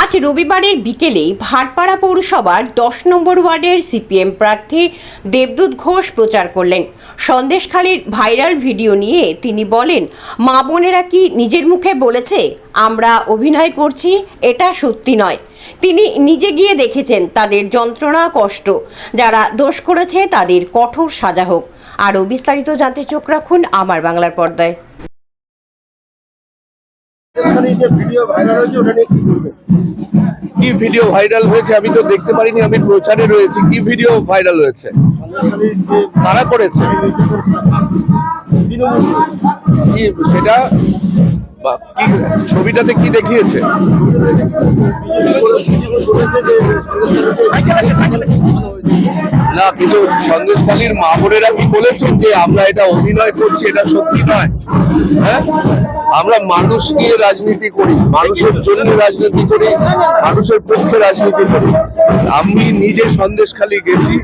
আজ রবিবারের বিকেলে ভাটপাড়া পৌরসভার দশ নম্বর ওয়ার্ডের সিপিএম প্রার্থী দেবদূত ঘোষ প্রচার করলেন। সন্দেশখালীর ভাইরাল ভিডিও নিয়ে তিনি বলেন, মা বোনেরা কি নিজের মুখে বলেছে, আমরা অভিনয় করছি, এটা সত্যি নয়। তিনি নিজে গিয়ে দেখেছেন তাদের যন্ত্রণা, কষ্ট। যারা দোষ করেছে তাদের কঠোর সাজা হোক। আরও বিস্তারিত জানতে চোখ রাখুন আমার বাংলার পর্দায়। কি ভিডিও ভাইরাল হয়েছে আমি তো দেখতে পারিনি আমি প্রচারে রয়েছি। কি ভিডিও ভাইরাল হয়েছে? কারা করেছে? কি সেটা বা ছবিটাতে কি দেখিয়েছে? কিন্তু সন্দেশখালীর মা বোনেরা কি বলেছেন যে আমরা এটা অভিনয় করছি, এটা সত্যি নয়? হ্যাঁ? আমরা মানুষ নিয়ে রাজনীতি করি, মানুষের জন্য রাজনীতি করি, মানুষের পক্ষে রাজনীতি করি। আমি নিজে সন্দেশখালী গেছি,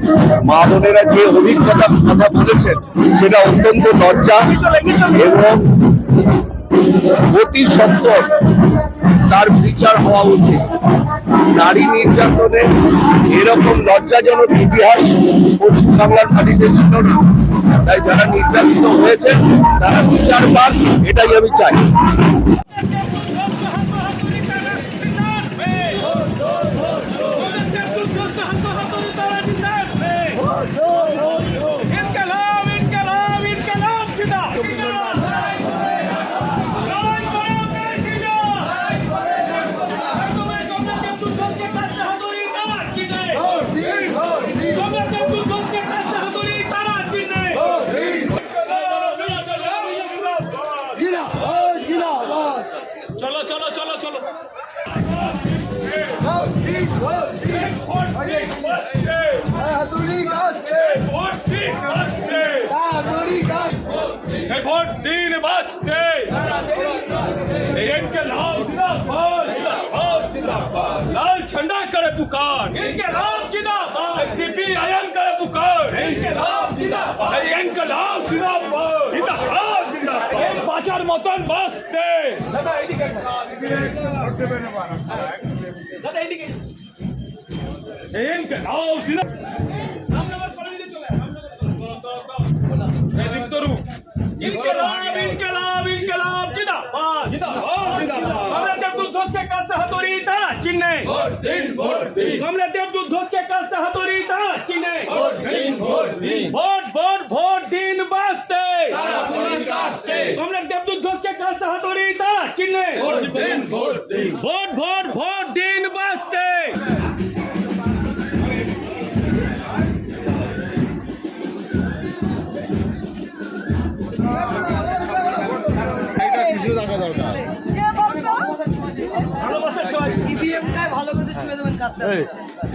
মা বোনেরা যে অভিজ্ঞতা কথা বলেছেন, সেটা অত্যন্ত লজ্জা এবং অতি সত্তর তার বিচার হওয়া উচিত। নারী নির্যাতনের এরকম লজ্জাজনক ইতিহাস পশ্চিমবাংলার মাটিতে ছিল না। তাই যারা নির্যাতিত হয়েছে তারা বিচার পান এটাই আমি চাই। চলো চলো চলো চলো ভোট দিন বাঁচতে এই ভোট দিন বাঁচতে এই ইনকলাব जिंदाबाद लाल झंडा करे पुकार इनकलाब जिंदाबाद सीपीआईएम करे पुकार इनकलाब जिंदाबाद इनकलाब जिंदाबाद जिंदाबाद जिंदाबाद বাঁচার মতন বাঁচতে দাদা এদিকে দাদা এদিকে ইনকলাব জিন্দাবাদ ইনকলাব ইনকলাব ইনকলাব জিন্দাবাদ জিন্দাবাদ জিন্দাবাদ আমরা দেবদূত ঘোষকে কাছে হাতুড়ি তারা চিহ্নে ভোট দিন ভোট দিন আমরা দেবদূত ঘোষকে কাছে হাতুড়ি তারা চিহ্নে ভোট দিন ভোট দিন ভোট ভোট ভোট দিন দিন ভোট দিন। ভোট ভোট ভোট দিন বাঁচতে।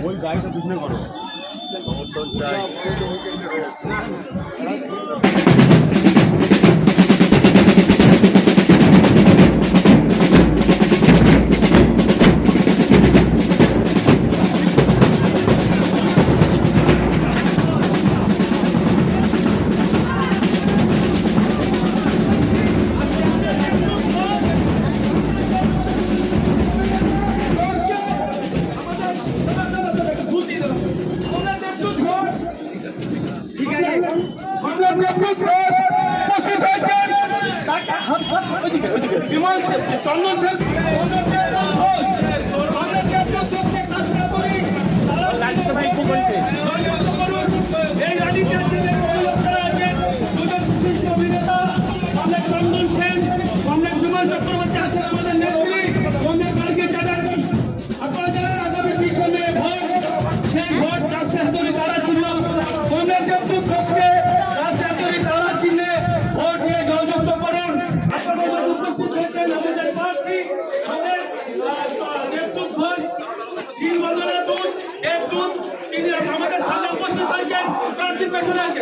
ওই গাড়িটা পিছনে করো। বিমান চন্দন সেন। এই রাজনীতির যে লোকেরা আছেন, দুজন বিশিষ্ট অভিনেতা, কমরেড চন্দন সেন, কমরেড বিমান বদলের দূত, দেবদূত, তিনি আমাদের সামনে উপস্থিত হয়েছেন। প্রার্থীর পেছনে আছে।